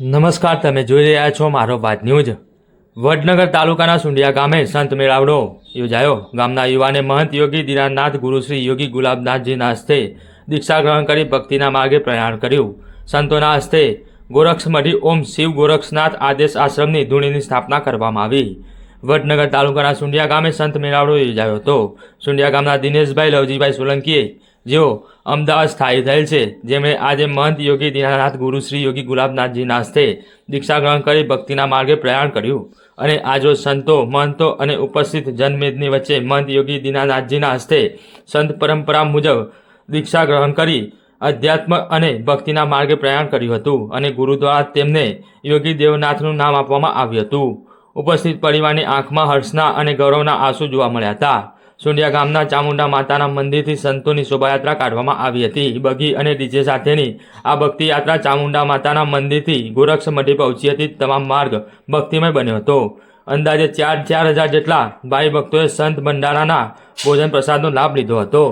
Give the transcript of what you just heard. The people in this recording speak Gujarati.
નમસ્કાર, તમે જોઈ રહ્યા છો મારો વાત ન્યૂઝ. વડનગર તાલુકાના સુંડિયા ગામે સંત મેળાવડો યોજાયો. ગામના યુવાને મહંત યોગી દીનાનાથ, ગુરુશ્રી યોગી ગુલાબનાથજીના હસ્તે દીક્ષા ગ્રહણ કરી ભક્તિના માર્ગે પ્રયાણ કર્યું. સંતોના હસ્તે ગોરક્ષમઢી ઓમ શિવ ગોરક્ષનાથ આદેશ આશ્રમની ધૂણીની સ્થાપના કરવામાં આવી. વડનગર તાલુકાના સુંડિયા ગામે સંત મેળાવડો યોજાયો હતો. સુંડિયા ગામના દિનેશભાઈ, લવજીભાઈ સોલંકીએ જેઓ અમદાવાદ સ્થાયી થયેલ છે, જેમણે આજે મહંત યોગી દીનાનાથ ગુરુશ્રી યોગી ગુલાબનાથજીના હસ્તે દીક્ષા ગ્રહણ કરી ભક્તિના માર્ગે પ્રયાણ કર્યું. અને આજો સંતો, મહંતો અને ઉપસ્થિત જનમેદની વચ્ચે મહંત યોગી દીનાનાથજીના હસ્તે સંત પરંપરા મુજબ દીક્ષા ગ્રહણ કરી અધ્યાત્મ અને ભક્તિના માર્ગે પ્રયાણ કર્યું હતું અને ગુરુ દ્વારા તેમને યોગી દેવનાથનું નામ આપવામાં આવ્યું હતું. ઉપસ્થિત પરિવારની આંખમાં હર્ષના અને ગૌરવના આંસુ જોવા મળ્યા હતા. સુંડિયા ગામના ચામુંડા માતાના મંદિરથી સંતોની શોભાયાત્રા કાઢવામાં આવી હતી. બગી અને ડીજે સાથેની આ ભક્તિ યાત્રા ચામુંડા માતાના મંદિરથી ગોરક્ષ મઢી પહોંચી હતી. તમામ માર્ગ ભક્તિમય બન્યો હતો. અંદાજે ચાર ચાર હજાર જેટલા ભાઈ ભક્તોએ સંત ભંડારાના ભોજન પ્રસાદનો લાભ લીધો હતો.